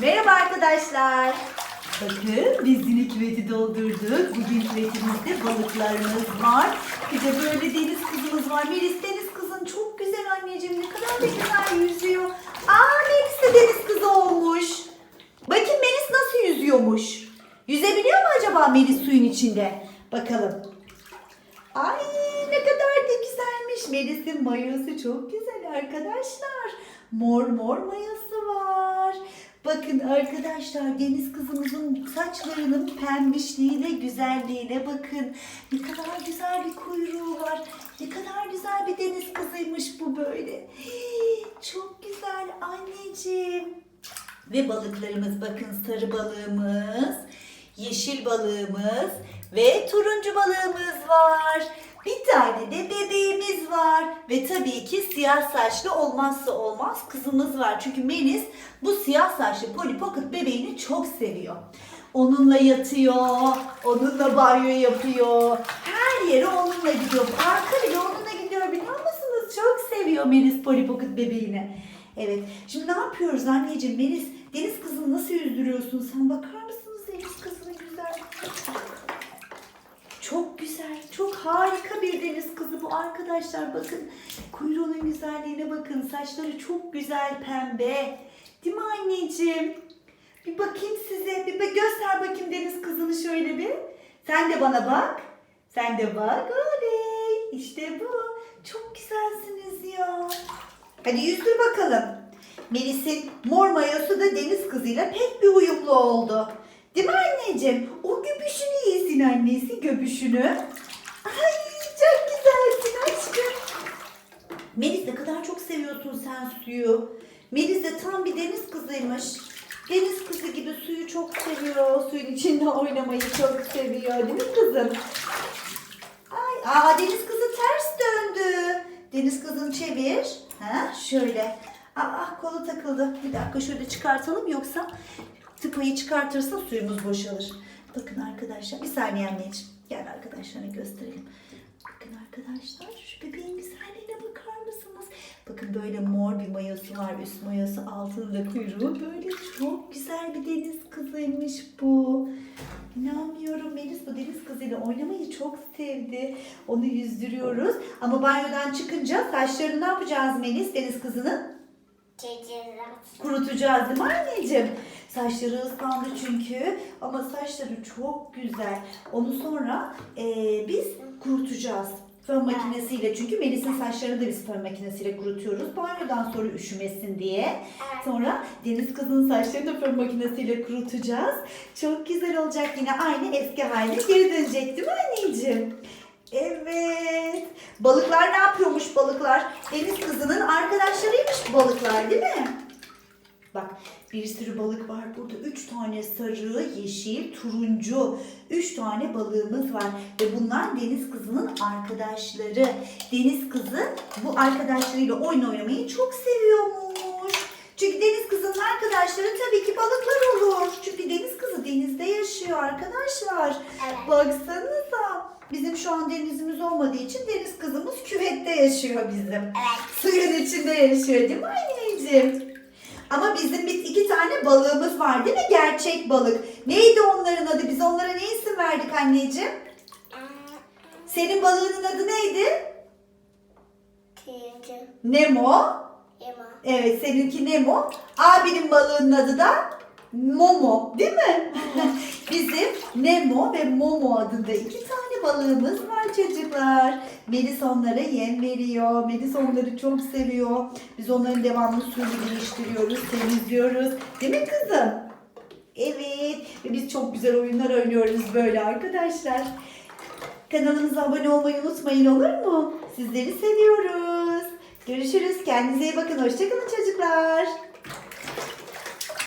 Merhaba arkadaşlar. Bakın biz yine küveti doldurduk. Bugün küvetimizde balıklarımız var. Bir de böyle deniz kızımız var. Melis deniz kızın çok güzel anneciğim. Ne kadar da güzel yüzüyor. Aa Melis de deniz kızı olmuş. Bakın Melis nasıl yüzüyormuş. Yüzebiliyor mu acaba Melis suyun içinde? Bakalım. Ay ne kadar da güzelmiş. Melis'in mayosu çok güzel arkadaşlar. Mor mor mayosu var. Bakın arkadaşlar deniz kızımızın saçlarının pembişliğine, güzelliğine bakın. Ne kadar güzel bir kuyruğu var. Ne kadar güzel bir deniz kızıymış bu böyle. Çok güzel anneciğim. Ve balıklarımız bakın sarı balığımız, yeşil balığımız ve turuncu balığımız var. Bir tane de bebeğimiz var. Ve tabii ki siyah saçlı olmazsa olmaz kızımız var. Çünkü Melis bu siyah saçlı Polly Pocket bebeğini çok seviyor. Onunla yatıyor, onunla banyo yapıyor. Her yere onunla gidiyor. Parka bile onunla gidiyor biliyor musunuz? Çok seviyor Melis Polly Pocket bebeğini. Evet. Şimdi ne yapıyoruz anneciğim? Melis, deniz kızını nasıl yüzdürüyorsun sen? Bakar mısınız deniz kızının güzel? Çok güzel, çok harika bir deniz kızı bu arkadaşlar. Bakın kuyruğunun güzelliğine bakın. Saçları çok güzel pembe. Değil mi anneciğim? Bir bakayım size. Bir bak- göster bakayım deniz kızını şöyle bir. Sen de bana bak. Sen de bak. Oley. İşte bu. Çok güzelsiniz ya. Hadi yüzdür bakalım. Melis'in mor mayosu da deniz kızıyla pek bir uyumlu oldu. Değil mi anneciğim? O göbüşünü yesin annesi göbüşünü. Ay çok güzelsin aşkım. Melis ne kadar seviyorsun sen suyu. Melis de tam bir deniz kızıymış. Deniz kızı gibi suyu çok seviyor. Suyun içinde oynamayı çok seviyor. Değil mi kızım? Ay, aa deniz kızı ters döndü. Deniz kızını çevir. Ha, şöyle. Aa kolu takıldı. Bir dakika şöyle çıkartalım yoksa tıpayı çıkartırsa suyumuz boşalır. Bakın arkadaşlar bir saniye anneciğim. Gel arkadaşlarına gösterelim. Bakın arkadaşlar şu mısınız? Bakın böyle mor bir mayosu var. Üst mayosu altında kuyruğu. Böyle çok güzel bir deniz kızıymış bu. İnanmıyorum Melis bu deniz kızıyla oynamayı çok sevdi. Onu yüzdürüyoruz. Ama banyodan çıkınca saçlarını ne yapacağız Melis deniz kızının? Kurutacağız değil mi anneciğim? Saçları ıslandı çünkü ama saçları çok güzel. Onu sonra eee, biz kurutacağız. Fön makinesiyle çünkü Melis'in saçlarını da biz fön makinesiyle kurutuyoruz. Banyodan sonra üşümesin diye. Sonra Deniz kızın saçlarını da fön makinesiyle kurutacağız. Çok güzel olacak yine aynı eski haline geri dönecek değil mi anneciğim? Evet. Balıklar ne yapıyormuş balıklar? Deniz kızının arkadaşlarıymış balıklar değil mi? Bir sürü balık var burada. Üç tane sarı, yeşil, turuncu. Üç tane balığımız var. Ve bunlar deniz kızının arkadaşları. Deniz kızı bu arkadaşlarıyla oyun oynamayı çok seviyormuş. Çünkü deniz kızının arkadaşları tabii ki balıklar olur. Çünkü deniz kızı denizde yaşıyor arkadaşlar. Evet. Baksanıza. Bizim şu an denizimiz olmadığı için deniz kızımız küvette yaşıyor bizim. Evet. Suyun içinde yaşıyor değil mi anneciğim? Ama bizim bir iki tane balığımız var değil mi? Gerçek balık. Neydi onların adı? Biz onlara ne isim verdik anneciğim? Senin balığının adı neydi? Tüyüncü. Nemo. Ema. Evet seninki Nemo. Abinin balığının adı da Momo değil mi? Bizim Nemo ve Momo adında iki tane balığımız var çocuklar. Melis onlara yem veriyor. Melis onları çok seviyor. Biz onların devamlı suyunu değiştiriyoruz, temizliyoruz. Değil mi kızım? Evet. Ve biz çok güzel oyunlar oynuyoruz böyle arkadaşlar. Kanalımıza abone olmayı unutmayın olur mu? Sizleri seviyoruz. Görüşürüz. Kendinize iyi bakın. Hoşçakalın çocuklar.